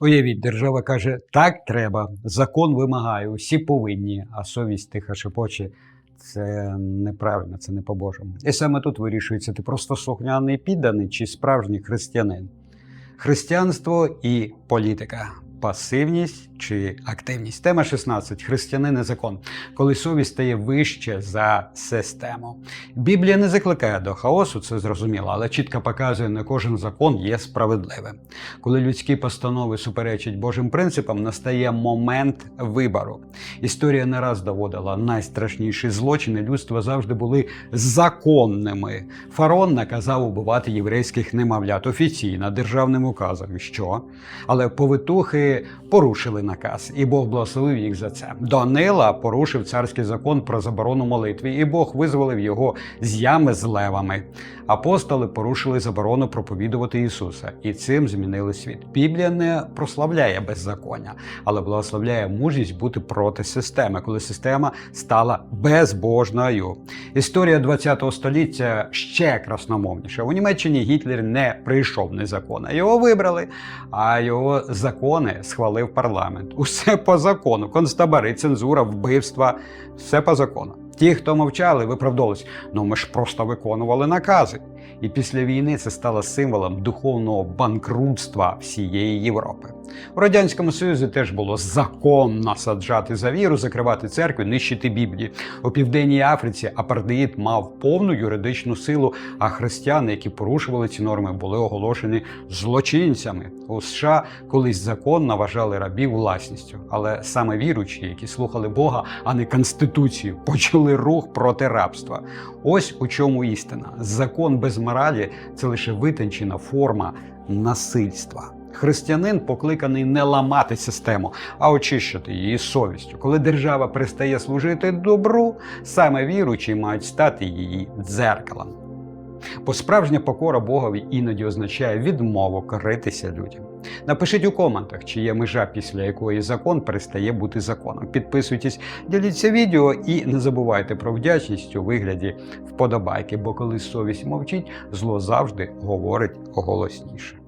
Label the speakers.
Speaker 1: Уявіть, держава каже, так треба, закон вимагає, усі повинні, а совість тиха шепоче. Це неправильно, це не по-божому. І саме тут вирішується, ти просто слухняний підданий чи справжній християнин. Християнство і політика. Пасивність чи активність. Тема 16. Християнин і закон. Коли совість стає вище за систему. Біблія не закликає до хаосу, це зрозуміло, але чітко показує, не кожен закон є справедливим. Коли людські постанови суперечать Божим принципам, настає момент вибору. Історія не раз доводила найстрашніші злочини людства завжди були законними. Фарон наказав убивати єврейських немовлят офіційно державним указом. Що? Але повитухи порушили наказ, і Бог благословив їх за це. Данила порушив царський закон про заборону молитви, і Бог визволив його з ями з левами. Апостоли порушили заборону проповідувати Ісуса, і цим змінили світ. Біблія не прославляє беззаконня, але благословляє мужність бути проти системи, коли система стала безбожною. Історія ХХ століття ще красномовніша. У Німеччині Гітлер не прийшов незаконно. Його вибрали, а його закони схвалив парламент. Усе по закону. Концтабори, цензура, вбивства, все по закону. Ті, хто мовчали, виправдовувались. Ну ми ж просто виконували накази. І після війни це стало символом духовного банкрутства всієї Європи. У радянському Союзі теж було законно саджати за віру, закривати церкву, нищити Біблію. У південній Африці апартеїд мав повну юридичну силу, а християни, які порушували ці норми, були оголошені злочинцями. У США колись законно вважали рабів власністю, але саме віручі, які слухали Бога, а не конституцію, почали рух проти рабства. Ось у чому істина. Закон без моралі це лише витончена форма насильства. Християнин покликаний не ламати систему, а очищити її совістю. Коли держава перестає служити добру, саме віручі мають стати її дзеркалом. Бо справжня покора Богові іноді означає відмову коритися людям. Напишіть у коментах, чи є межа, після якої закон перестає бути законом. Підписуйтесь, діліться відео і не забувайте про вдячність у вигляді вподобайки, бо коли совість мовчить, зло завжди говорить голосніше.